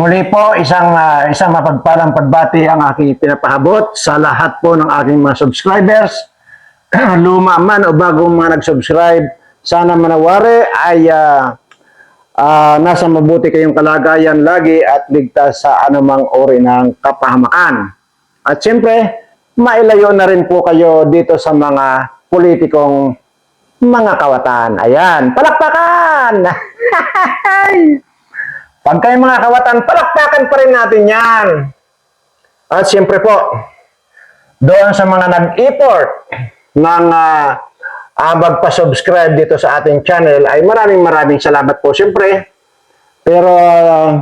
Muli po, isang ah, isang mapagpalang pagbati ang aking pinapahabot sa lahat po ng aking mga subscribers. Luma man o bagong mga nag-subscribe, sana manawari ay ah, ah, nasa mabuti kayong kalagayan lagi at ligtas sa anumang uri ng kapahamakan. At siyempre, mailayo na rin po kayo dito sa mga politikong mga kawatan. Ayan, palakpakan! Pag kayo mga kawatan, palakpakan pa rin natin yan. At siyempre po, doon sa mga nag-effort ng uh, uh, magpa-subscribe dito sa ating channel, ay maraming maraming salamat po siyempre. Pero uh,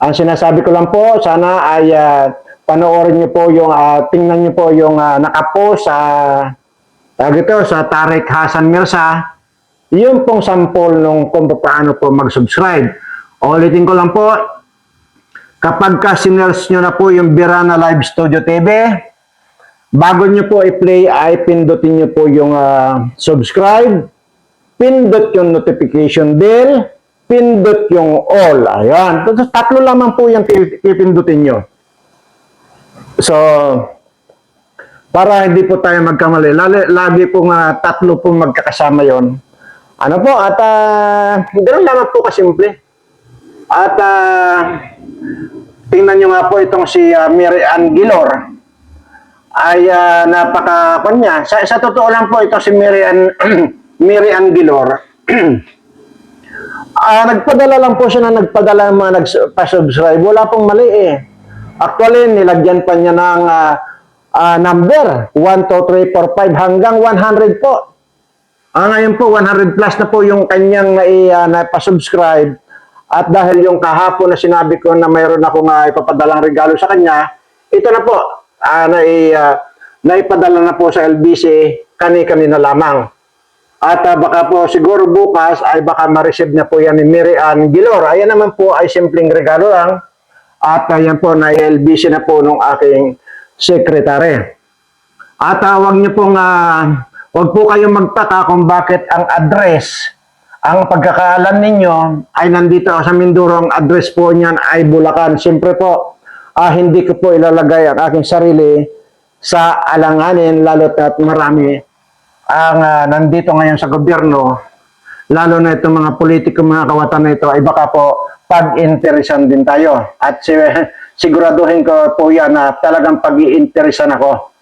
ang sinasabi ko lang po, sana ay uh, panoorin niyo po yung, uh, tingnan niyo po yung uh, nakapost sa, tawag ito, sa Tarek Hasan Mirza, yun pong sample nung kung paano po mag-subscribe. Ulitin ko lang po, kapag ka sinerge nyo na po yung Birana Live Studio TV, bago nyo po i-play ay pindutin nyo po yung ah, subscribe, pindot yung notification bell, pindot yung all. Ayan. Tat- Tatlo lamang po yung pi- pipindutin nyo. So, para hindi po tayo magkamali, lagi, lagi po nga tatlo po magkakasama yon. Ano po, at uh, ganoon lamang po kasimple. At ah, tingnan nyo nga po itong si ah, Mary Ann Gilor ay uh, napaka kanya. Sa, sa totoo lang po ito si Mary Ann, Mary Ann Gilor. Ah, nagpadala lang po siya na nagpadala ng mga nagpa-subscribe. Wala pong mali eh. Actually, nilagyan pa niya ng ah, ah, number. 1, 2, 3, 4, 5 hanggang 100 po. Ah, ngayon po, 100 plus na po yung kanyang uh, napa-subscribe. At dahil yung kahapon na sinabi ko na mayroon ako nga ipapadalang regalo sa kanya, ito na po, ah, nai, ah, naipadala na po sa LBC kani-kani na lamang. At ah, baka po siguro bukas ay baka ma-receive na po yan ni Mary Ann Gilor. Ayan naman po ay simpleng regalo lang. At ayan po, na-LBC na po nung aking secretary. At uh, wag niyo pong, ah, wag po kayong magtaka kung bakit ang address, ang pagkakaalam ninyo ay nandito sa Mindoro, ang address po niyan ay Bulacan. Siyempre po, ah, hindi ko po ilalagay ang aking sarili sa alanganin, lalo at marami ang ah, nandito ngayon sa gobyerno, lalo na itong mga politiko, mga kawatan na ito, ay baka po pag-interesan din tayo. At si, siguraduhin ko po yan na talagang pag-iinteresan ako.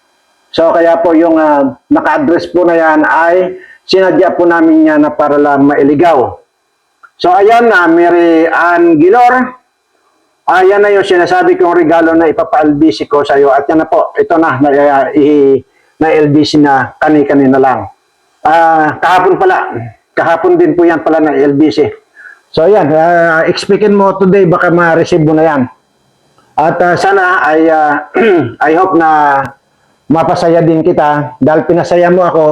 So kaya po yung ah, naka-address po na yan ay sinadya po namin yan na para lang mailigaw. So ayan na, Mary Ann Gilor, ayan na yung sinasabi kong regalo na ipapa-LBC ko sa iyo. At yan na po, ito na, na, uh, na LBC na kani-kani na lang. Ah, kahapon pala, kahapon din po yan pala na LBC. So ayan, uh, expectin mo today, baka ma-receive mo na yan. At ah, sana ay ah, I hope na mapasaya din kita dahil pinasaya mo ako.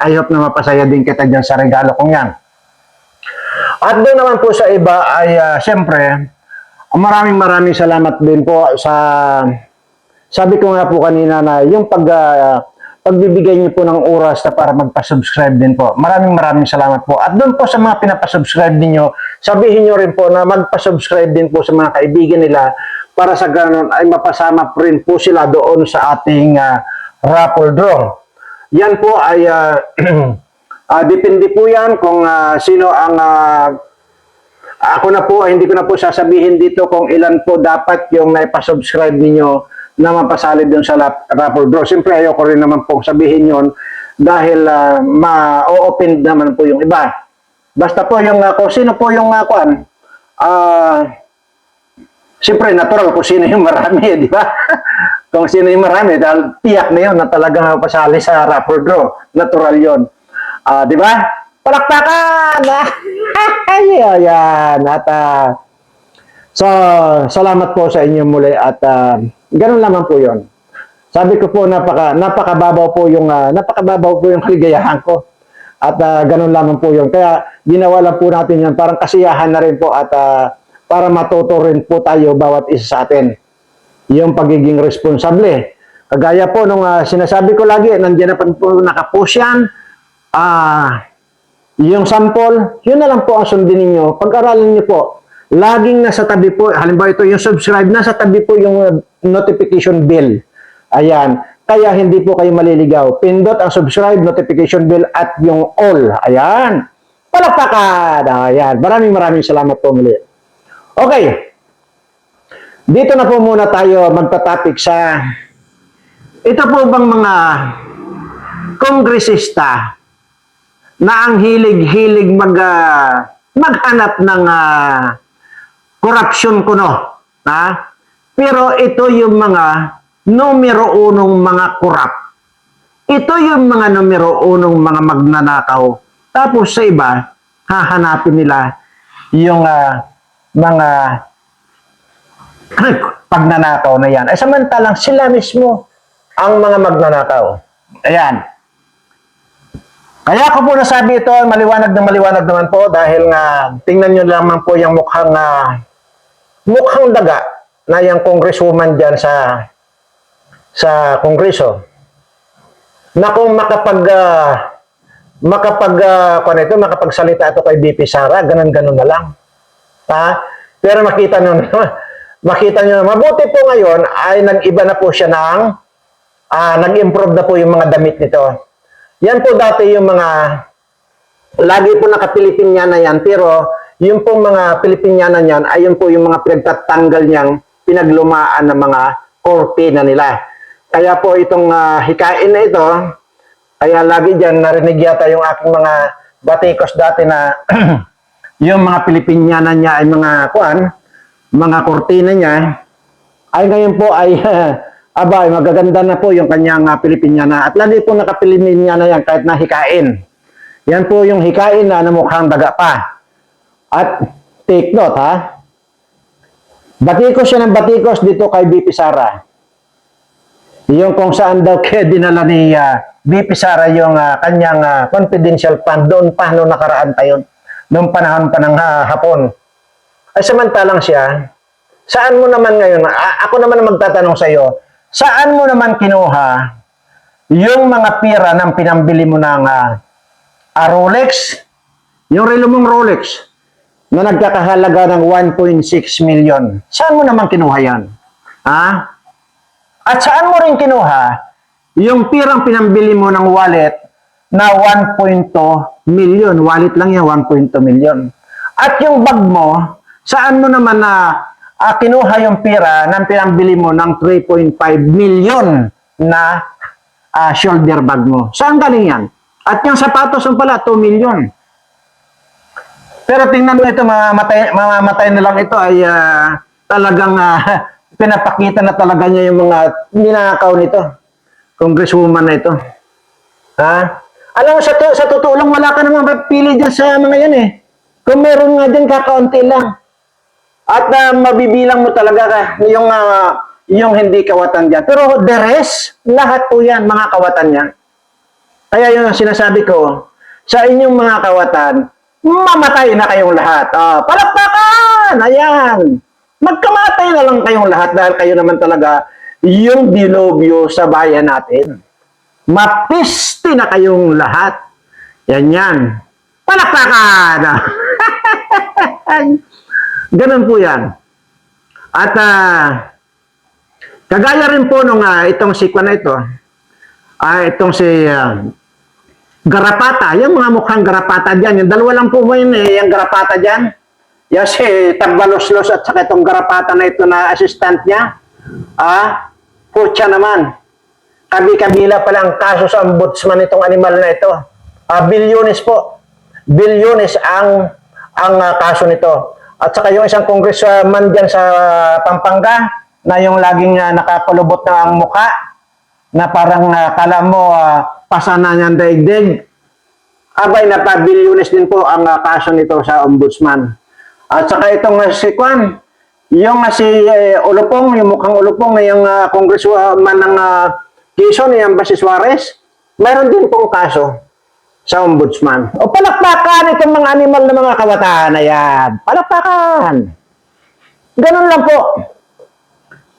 I hope na mapasaya din kita diyan sa regalo kong yan. At doon naman po sa iba ay ah, siyempre maraming maraming salamat din po sa sabi ko nga po kanina na yung pag ah, pagbibigay niyo po ng oras na para magpa-subscribe din po. Maraming maraming salamat po. At doon po sa mga pinapa-subscribe niyo, sabihin niyo rin po na magpa-subscribe din po sa mga kaibigan nila para sa ganun ay mapasama rin po sila doon sa ating ah, raffle draw. Yan po ay ah, ah, depende po yan kung ah, sino ang ah, ako na po, hindi ko na po sasabihin dito kung ilan po dapat yung naipasubscribe ninyo na mapasali dun sa raffle draw. Siyempre, ayoko rin naman po sabihin yon dahil ah, ma-open naman po yung iba. Basta po yung, uh, sino po yung uh, ah, siyempre, natural kung sino yung marami, di ba? Kung sino yung marami, dahil tiyak na yun na talagang mapasali sa raffle draw. Natural yon Ah, di ba? Palakpakan! Ayan. At ah, so, salamat po sa inyo muli at ah, ganun lamang po yon. Sabi ko po napaka napakababaw po yung ah, napakababaw po yung kaligayahan ko. At ah, ganun lamang po yon. Kaya ginawa lang po natin yan parang kasiyahan na rin po at ah, para matuto rin po tayo bawat isa sa atin. Yung pagiging responsable. Kagaya po nung ah, sinasabi ko lagi, nandiyan na po nakapost yan. Ah, yung sample, yun na lang po ang sundin ninyo. Pag-aralan niyo po. laging nasa tabi po, halimbawa ito yung subscribe, nasa tabi po yung uh, notification bell. Ayan. Kaya hindi po kayo maliligaw. Pindot ang subscribe, notification bell at yung all. Ayan. Palakpakan! Ayan. Maraming maraming salamat po muli. Okay. Dito na po muna tayo magpa-topic sa ito po bang mga kongresista na ang hilig-hilig mag ah, maghanap ng uh, kuno, ha? Pero ito yung mga numero unong mga korap. Ito yung mga numero unong mga magnanakaw. Tapos sa iba, hahanapin nila yung ah, mga pagnanakaw na yan. Ay samantalang sila mismo ang mga magnanakaw. Ayan. Kaya ako po nasabi ito, maliwanag na maliwanag naman po dahil nga tingnan nyo lamang po yung mukhang ah, mukhang daga na yung congresswoman dyan sa sa kongreso na kung makapag ah, makapag uh, kung ito, makapagsalita ito kay BP Sara, ganun-ganun na lang. Ha? Pero makita nyo naman, makita nyo mabuti po ngayon ay nag-iba na po siya ng, ah, nag-improve na po yung mga damit nito. Yan po dati yung mga, lagi po nakapilipinyana yan, pero yung po mga Pilipinyana niyan ay yung po yung mga pinagtatanggal niyang pinaglumaan ng mga kortina nila. Kaya po itong ah, hikain na ito, kaya lagi dyan narinig yata yung aking mga batikos dati na yung mga Pilipinyana niya ay mga kuan, mga kortina niya, ay ngayon po ay aba, ay magaganda na po yung kanyang uh, Pilipinyana. At lagi po nakapilipinyana yan kahit na hikain. Yan po yung hikain na, na mukhang daga pa. At take note ha, batikos siya ng batikos dito kay BP Sara. Yung kung saan daw kaya dinala ni uh, BP Sara yung ah, kanyang ah, confidential fund doon pa noong nakaraan yun. Noong panahon pa ng ah, hapon. Ay samantalang siya, saan mo naman ngayon, ako naman magtatanong sa iyo, saan mo naman kinuha yung mga pira ng pinambili mo ng ah, ah, Rolex, yung relo mong Rolex, na nagkakahalaga ng 1.6 million. Saan mo naman kinuha yan? Ha? At saan mo rin kinuha yung pirang pinambili mo ng wallet na 1.2 million? Wallet lang yan, 1.2 million. At yung bag mo, saan mo naman na ah, kinuha yung pira ng pinambili mo ng 3.5 million na ah, shoulder bag mo? Saan galing yan? At yung sapatos mo pala, 2 million. Pero tingnan mo ito, mamamatay, mamamatay na lang ito ay ah, talagang ah, pinapakita na talaga niya yung mga ninakaw nito. Congresswoman na ito. Ha? Alam mo, sa, to, sa totoo lang, wala ka namang mapili dyan sa mga yan eh. Kung meron nga dyan, kakaunti lang. At ah, mabibilang mo talaga yung, ah, yung hindi kawatan dyan. Pero the rest, lahat po yan, mga kawatan yan. Kaya yung sinasabi ko, sa inyong mga kawatan, mamatay na kayong lahat. Ah, palakpakan! Ayan! Magkamatay na lang kayong lahat dahil kayo naman talaga yung dilobyo sa bayan natin. Mapiste na kayong lahat. Yan yan. Palakpakan! Ganun po yan. At ah, kagaya rin po nung ah, itong si Kwan na ito, ah, itong si ah, Garapata, yung mga mukhang garapata dyan, yung dalawa lang po mo yun eh, yung garapata dyan. Yung si Tabalos-los at saka itong garapata na ito na assistant niya. Ah, putya naman. Kabi-kabila pa lang kaso sa ombudsman itong animal na ito. Ah, bilyones po. Bilyones ang ang ah, kaso nito. At saka yung isang congressman dyan sa Pampanga na yung laging ah, nakapalubot na ang muka na parang uh, kala mo uh, pasana niyang daigdig. Abay, napa-bilyones din po ang uh, kaso nito sa ombudsman. At saka itong uh, si Kwan, yung uh, si uh, Ulupong, yung mukhang Ulupong na yung uh, congressman ng uh, Quezon, yung Basi Suarez, mayroon din pong kaso sa ombudsman. O palakpakan itong mga animal na mga kawataan na yan. Palakpakan. Ganun lang po.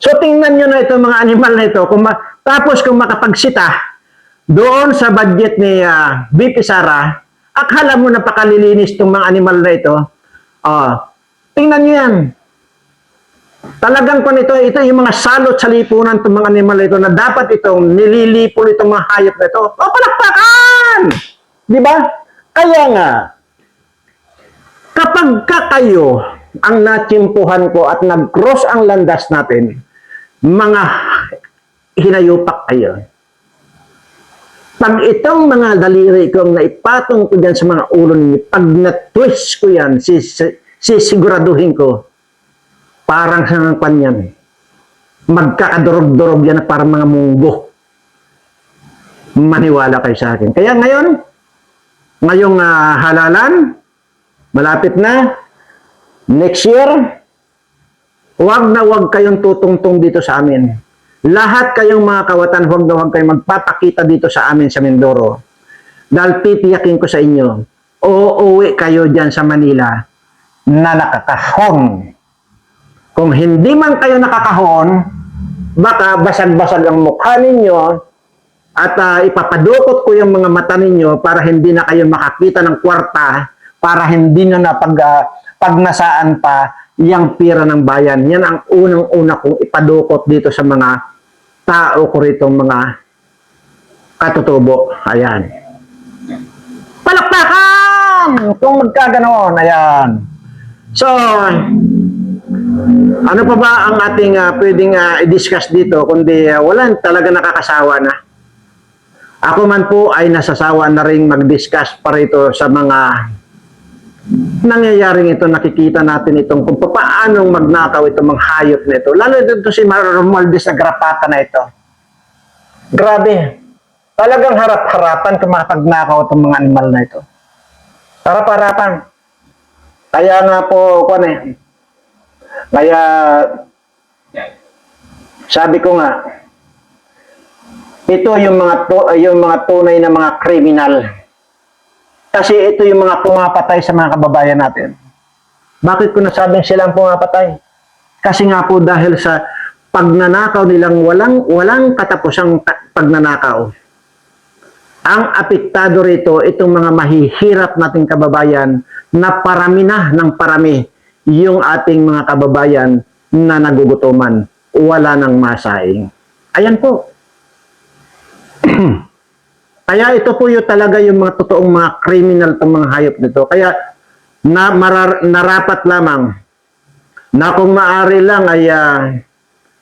So tingnan nyo na itong mga animal na ito. Kung ma- tapos kung makapagsita doon sa budget ni uh, BP Sara, akala mo napakalilinis itong mga animal na ito. Oh, Tingnan nyo yan. Talagang kung ito, ito yung mga salot sa lipunan itong mga animal ito na dapat itong nililipol itong mga hayop na ito. O, palakpakan! Di ba? Kaya nga, kapag ka kayo ang natsimpuhan ko at nag-cross ang landas natin, mga hinayupak kayo. Pag itong mga daliri kong naipatong ko dyan sa mga ulo ninyo, pag na-twist ko yan, sis, sisiguraduhin ko, parang sa mga kanyan, magkakadurog-durog yan na parang mga munggo. Maniwala kayo sa akin. Kaya ngayon, ngayong ah, halalan, malapit na, next year, huwag na huwag kayong tutungtong dito sa amin. Lahat kayong mga kawatan, huwag na huwag kayong magpapakita dito sa amin sa Mindoro. Dahil titiyakin ko sa inyo, uuwi kayo dyan sa Manila na nakakahon. Kung hindi man kayo nakakahon, baka basag-basag ang mukha ninyo at ah, ipapadukot ko yung mga mata ninyo para hindi na kayo makakita ng kwarta, para hindi na pag, ah, pagnasaan pa yung pira ng bayan. Yan ang unang-una kong ipadukot dito sa mga tao ko rito, mga katutubo. Ayan. Palakpakan! Kung magkaganoon, ayan. So, ano pa ba ang ating ah, pwedeng ah, i-discuss dito kundi uh, wala talaga nakakasawa na. Ako man po ay nasasawa na rin mag-discuss pa rito sa mga nangyayaring ito, nakikita natin itong kung paano magnakaw itong mga hayop na ito. Lalo dito si Romualdez na grapata na ito. Grabe. Talagang harap-harapan kung makapagnakaw itong mga animal na ito. Harap-harapan. Kaya nga po, kung eh, kaya sabi ko nga, ito yung mga to, yung mga tunay na mga kriminal. Kasi ito yung mga pumapatay sa mga kababayan natin. Bakit ko nasabing silang pumapatay? Kasi nga po dahil sa pagnanakaw nilang walang walang katapusang ka- pagnanakaw. Ang apektado rito itong mga mahihirap nating kababayan na parami na ng parami yung ating mga kababayan na nagugutuman, wala nang masaing. Ayan po. Kaya ito po yung talaga yung mga totoong mga criminal ng mga hayop nito. Kaya na marar, narapat lamang na kung maaari lang ay ah,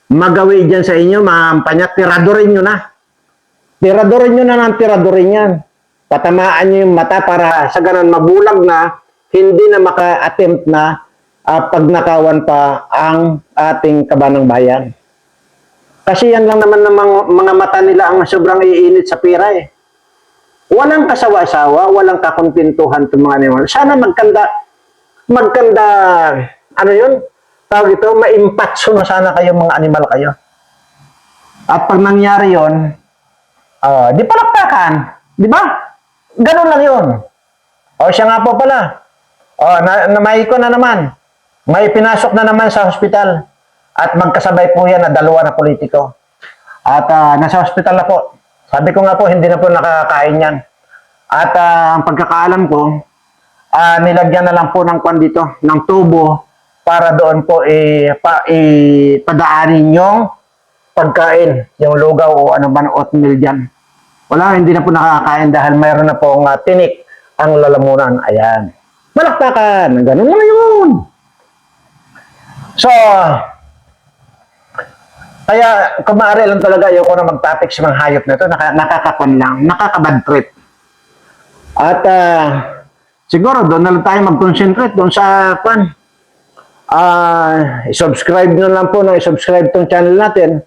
magawi dyan sa inyo, maampanya, tiradorin nyo na. Tiradorin nyo na ng tiradorin yan. Patamaan nyo yung mata para sa ganun mabulag na, hindi na maka-attempt na ah, pagnakawan pa ang ating kabanang bayan. Kasi yan lang naman ng mga, mga mata nila ang sobrang iinit sa pira eh. Walang kasawa-sawa, walang kakontentuhan itong mga animal. Sana magkanda, magkanda, ano yun? Tawag ito, maimpatso na sana kayo mga animal kayo. At pag nangyari yon, ah, di palakpakan, di ba? Ganun lang yun. O siya nga po pala. O, na, na may ko na naman. May pinasok na naman sa hospital. At magkasabay po yan na dalawa na politiko. At ah, nasa hospital na po. Sabi ko nga po, hindi na po nakakain yan. At ah, ang pagkakaalam ko, ah, nilagyan na lang po ng kwan dito, ng tubo, para doon po eh, pa, eh, padaanin yung pagkain, yung lugaw o ano man oatmeal dyan. Wala, hindi na po nakakain dahil mayroon na pong ah, tinik ang lalamunan. Ayan. Malakpakan. Ganun lang yun. So, kaya kung maaari lang talaga ayoko na mag-topic sa mga hayop na ito, naka, nakakakon lang, nakakabad trip. At ah, siguro doon na lang tayo mag-concentrate doon sa kwan. Ah, i-subscribe na lang po na i-subscribe tong channel natin.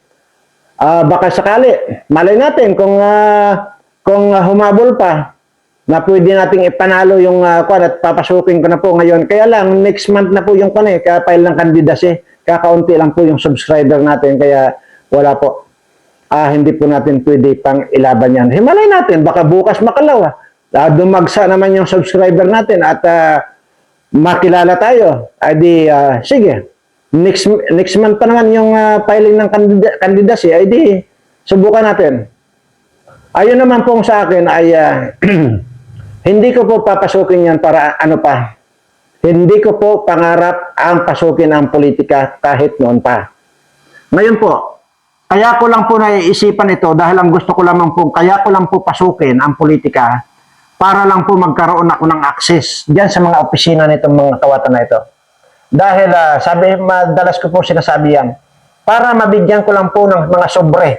Ah, baka sakali, malay natin kung ah, kung ah, humabol pa na pwede nating ipanalo yung uh, kwan at papasukin ko na po ngayon. Kaya lang, next month na po yung kwan eh, kaya-file ng candidacy. Kakaunti lang po yung subscriber natin, kaya wala po. Ah, hindi po natin pwede pang ilaban yan. Himalay natin, baka bukas makalawa. Ah, dumagsa naman yung subscriber natin at ah, makilala tayo. Ay di, ah, sige. Next next month pa naman yung ah, filing ng candida- candidacy. Ay di, subukan natin. Ayun naman pong sa akin ay ah, hindi ko po papasukin yan para ano pa. Hindi ko po pangarap ang pasukin ang politika kahit noon pa. Ngayon po, kaya ko lang po naiisipan ito dahil ang gusto ko lamang po, kaya ko lang po pasukin ang politika para lang po magkaroon ako ng access diyan sa mga opisina nitong mga kawatan na ito. Dahil ah, sabi, madalas ko po sinasabi yan, para mabigyan ko lang po ng mga sobre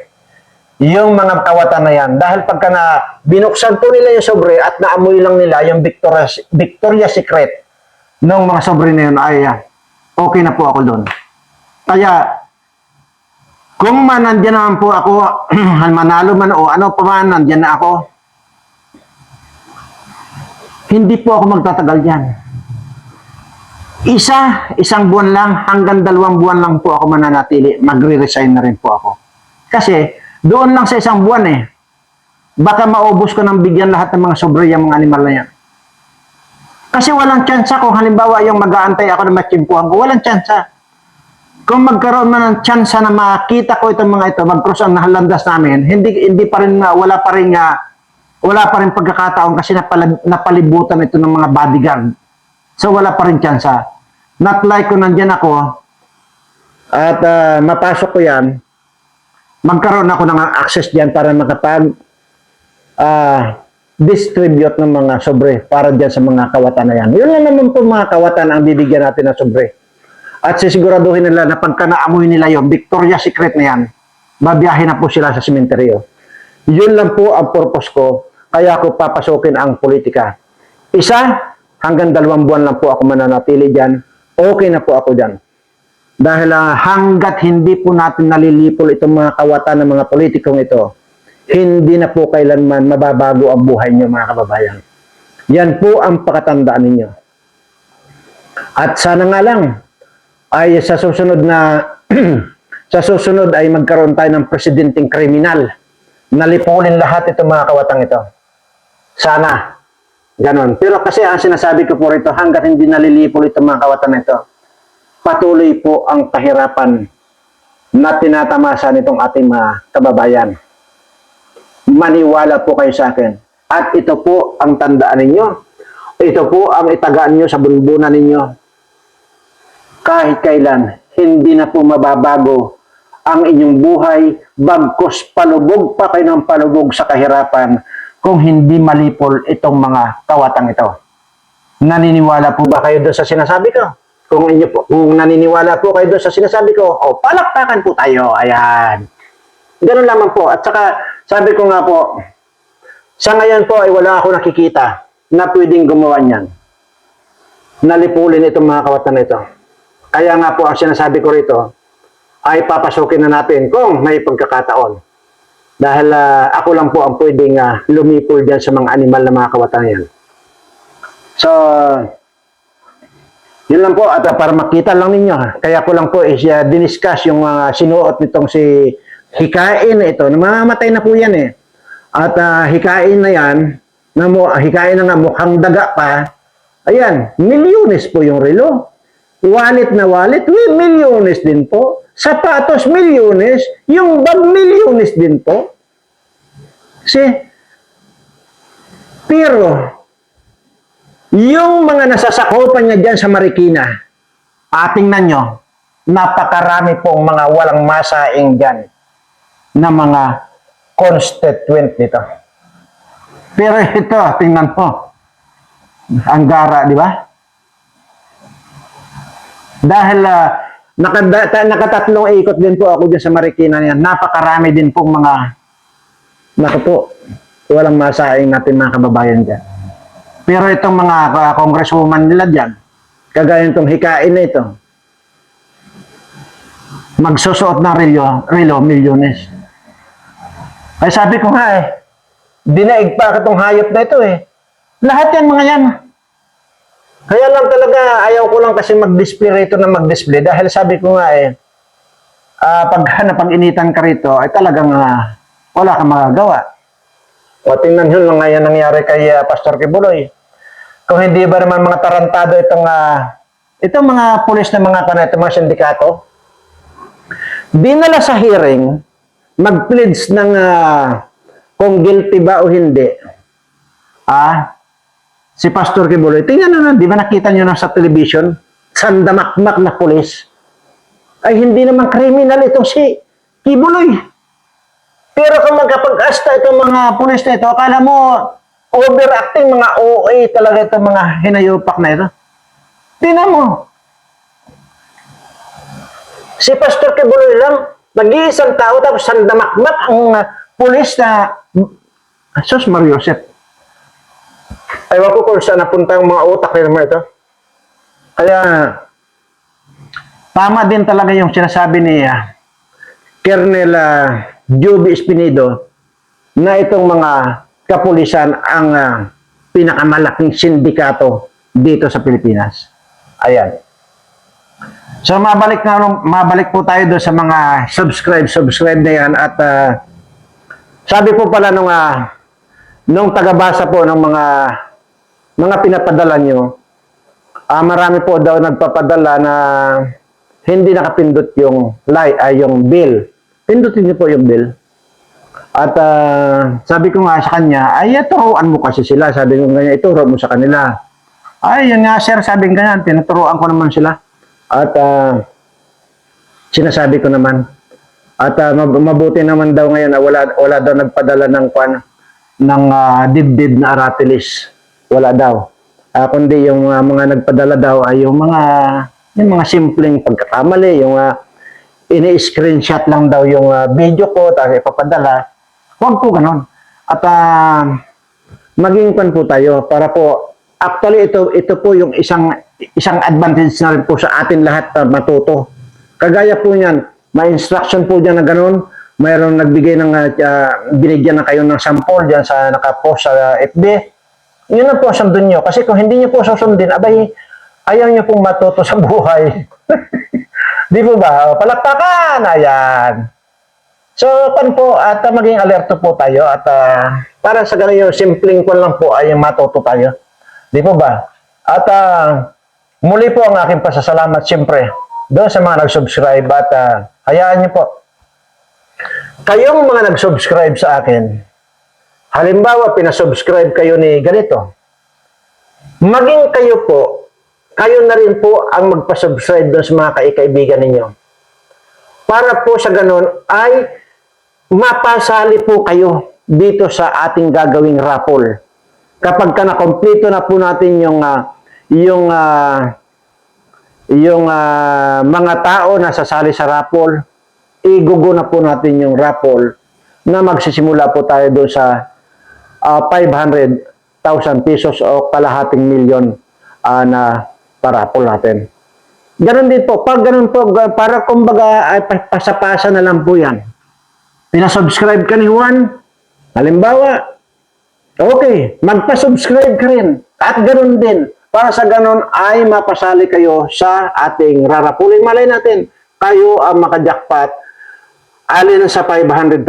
yung mga kawatan na yan. Dahil pagka na binuksan po nila yung sobre at naamoy lang nila yung Victoria, Victoria Secret ng mga sobre na yun, ay ah, okay na po ako doon. Kaya, kung man nandyan naman po ako, manalo man o ano pa man, nandyan na ako, hindi po ako magtatagal dyan. Isa, isang buwan lang, hanggang dalawang buwan lang po ako mananatili. Magre-resign na rin po ako. Kasi, doon lang sa isang buwan eh. Baka maubos ko ng bigyan lahat ng mga sobre yung mga animal na yan. Kasi walang tsansa kung halimbawa yung mag-aantay ako na matsimpuhan ko, walang tsansa. Kung magkaroon man ng tsansa na makita ko itong mga ito, mag-cross ang nahalandas namin, hindi hindi pa rin, wala pa rin, ah, wala pa rin pagkakataon kasi napala, napalibutan ito ng mga bodyguard. So wala pa rin tsansa. Not like kung nandyan ako at ah, mapasok ko yan, magkaroon ako ng access diyan para makapag ah, distribute ng mga sobre para diyan sa mga kawatan na yan. Yun lang naman po mga kawatan ang bibigyan natin ng sobre. At sisiguraduhin nila na pagka naamoy nila yung Victoria Secret na yan, babiyahin na po sila sa sementeryo. Yun lang po ang purpose ko, kaya ako papasukin ang politika. Isa, hanggang dalawang buwan lang po ako mananatili dyan, okay na po ako dyan. Dahil ah, hanggat hindi po natin nalilipol itong mga kawatan ng mga politikong ito, hindi na po kailanman mababago ang buhay niyo mga kababayan. Yan po ang pakatandaan ninyo. At sana nga lang ay sa susunod na sa susunod ay magkaroon tayo ng presidenteng kriminal. Nalipulin lahat itong mga kawatang ito. Sana. Ganon. Pero kasi ang sinasabi ko po rito, hanggat hindi nalilipol itong mga kawatan na ito, patuloy po ang kahirapan na tinatamasa nitong ating mga kababayan. Maniwala po kayo sa akin. At ito po ang tandaan ninyo. Ito po ang itagaan nyo sa bunbunan ninyo. Kahit kailan, hindi na po mababago ang inyong buhay bagkos palubog pa kayo ng palubog sa kahirapan kung hindi malipol itong mga kawatang ito. Naniniwala po ba kayo doon sa sinasabi ko? Kung inyo po, kung naniniwala po kayo doon sa sinasabi ko, o palakpakan po tayo. Ayan. Ganun lamang po. At saka, sabi ko nga po, sa ngayon po ay wala ako nakikita na pwedeng gumawa niyan. Nalipulin itong mga kawatan ito. Kaya nga po ang sinasabi ko rito ay papasukin na natin kung may pagkakataon. Dahil ah, ako lang po ang pwedeng ah, lumipol dyan sa mga animal na mga kawatan yan. So, yun lang po. At ah, para makita lang ninyo, kaya ko lang po is uh, diniscuss yung mga sinuot nitong si Hikain na ito. Namamatay na po yan eh. At ah, hikain na yan, na mo, hikain na nga mukhang daga pa, ayan, milyones po yung relo. Wallet na wallet, we milyones din po. Sapatos, milyones. Yung bag, milyones din po. Kasi, pero, yung mga nasasakupan niya dyan sa Marikina, ating na nyo, napakarami pong mga walang masaing dyan na mga constituent nito. Pero ito, tingnan mo. Ang gara, di ba? Dahil uh, nakada, nakatatlong ikot din po ako dyan sa Marikina niyan. Napakarami din pong mga naku walang masaing natin mga kababayan dyan. Pero itong mga uh, congresswoman nila dyan, kagaya nitong hikain na ito, magsusuot ng relo, relo milyones. Ay sabi ko nga eh, dinaig pa itong hayop na ito eh. Lahat yan mga yan. Kaya lang talaga, ayaw ko lang kasi mag-display rito na mag-display dahil sabi ko nga eh, ah pag napag-initan ka rito, ay talagang ah, wala kang magagawa. O tingnan nyo lang nga yan nangyari kay ah, Pastor Kibuloy. Kung hindi ba naman mga tarantado itong, ah, itong mga pulis na mga kanay, itong mga sindikato, dinala sa hearing, mag-pleads ng ah, kung guilty ba o hindi. Ah, si Pastor Kibuloy. Tingnan na, di ba nakita nyo na sa television? Sandamakmak na pulis. Ay, hindi naman kriminal itong si Kibuloy. Pero kung magkapag-asta itong mga pulis na ito, akala mo overacting mga OA talaga itong mga hinayupak na ito. Tingnan mo. Si Pastor Kibuloy lang, nag-iisang tao tapos sandamakmak ang uh, pulis na Sus Mario Joseph. Ewan ko kung saan napunta ang mga utak ni naman ito. Kaya, tama din talaga yung sinasabi ni ah, Colonel uh, Juby Espinido na itong mga kapulisan ang ah, pinakamalaking sindikato dito sa Pilipinas. Ayan. So mabalik na mabalik po tayo doon sa mga subscribe subscribe na yan at ah, sabi po pala nung ah, nung tagabasa po ng mga mga pinapadala nyo, ah marami po daw nagpapadala na hindi nakapindot yung like ay yung bill. Pindutin niyo po yung bill. At ah, sabi ko nga sa kanya, ay turuan mo kasi sila. Sabi ko ganyan, ituro mo sa kanila. Ay, yun nga sir, sabi ko ganyan, tinuturoan ko naman sila. At ah, sinasabi ko naman. At mab- mabuti naman daw ngayon na wala, wala daw nagpadala ng kwan ng ah, dibdib na aratilis. Wala daw. Ah, kundi yung ah, mga nagpadala daw ay yung mga yung mga simpleng pagkakamali, yung ah, ini-screenshot lang daw yung ah, video ko tapos ipapadala. Huwag po ganon. At ah, maging kwan po tayo para po actually ito ito po yung isang isang advantage na rin po sa atin lahat na matuto. Kagaya po niyan, may instruction po diyan na ganun. Mayroong nagbigay ng ah, binigyan na kayo ng sample diyan sa nakapost sa FB. Yun na po sundin nyo. Kasi kung hindi nyo po susundin, abay, ayaw nyo pong matuto sa buhay. Di po ba? Palakpakan! Ayan. So, pan po, at uh, maging alerto po tayo at ah, para sa yung simpleng kwan lang po ay matuto tayo. Di po ba? At ah, muli po ang aking pasasalamat siyempre doon sa mga nag-subscribe at ah, hayaan niyo po. Kayong mga nag-subscribe sa akin, halimbawa pinasubscribe kayo ni ganito, maging kayo po, kayo na rin po ang magpasubscribe doon sa mga kaikaibigan ninyo. Para po sa ganun ay mapasali po kayo dito sa ating gagawing raffle. Kapag ka nakompleto na po natin yung ah, yung ah, yung ah, mga tao na sasali sa raffle, igugo na po natin yung raffle na magsisimula po tayo doon sa ah, 500,000 pesos o kalahating milyon ah, na paraffle natin. Ganon din po. Pag ganon po, para kumbaga ay pa- pasapasa na lang po yan. Pinasubscribe ka ni Juan, halimbawa, okay, magpa-subscribe ka rin. At ganon din. Para sa ganon ay mapasali kayo sa ating rarapulin. Malay natin, kayo ang makajakpat alin sa 500,000,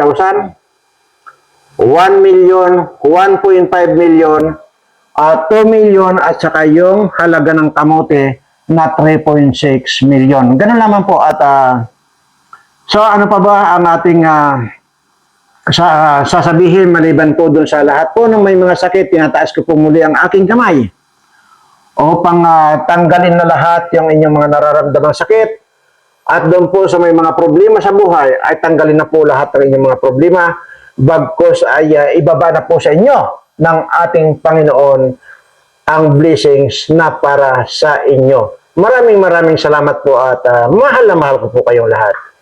1 million, 1.5 million, at 2 million at saka yung halaga ng kamote na 3.6 million. Ganun naman po at ah, so ano pa ba ang ating ah, sa, ah, sasabihin maliban po dun sa lahat po ng may mga sakit, tinataas ko po muli ang aking kamay upang ah, tanggalin na lahat yung inyong mga nararamdamang sakit at doon po sa may mga problema sa buhay ay tanggalin na po lahat ng inyong mga problema bagkos ay ah, ibaba na po sa inyo ng ating Panginoon ang blessings na para sa inyo. Maraming maraming salamat po at ah, mahal na mahal ko po kayong lahat.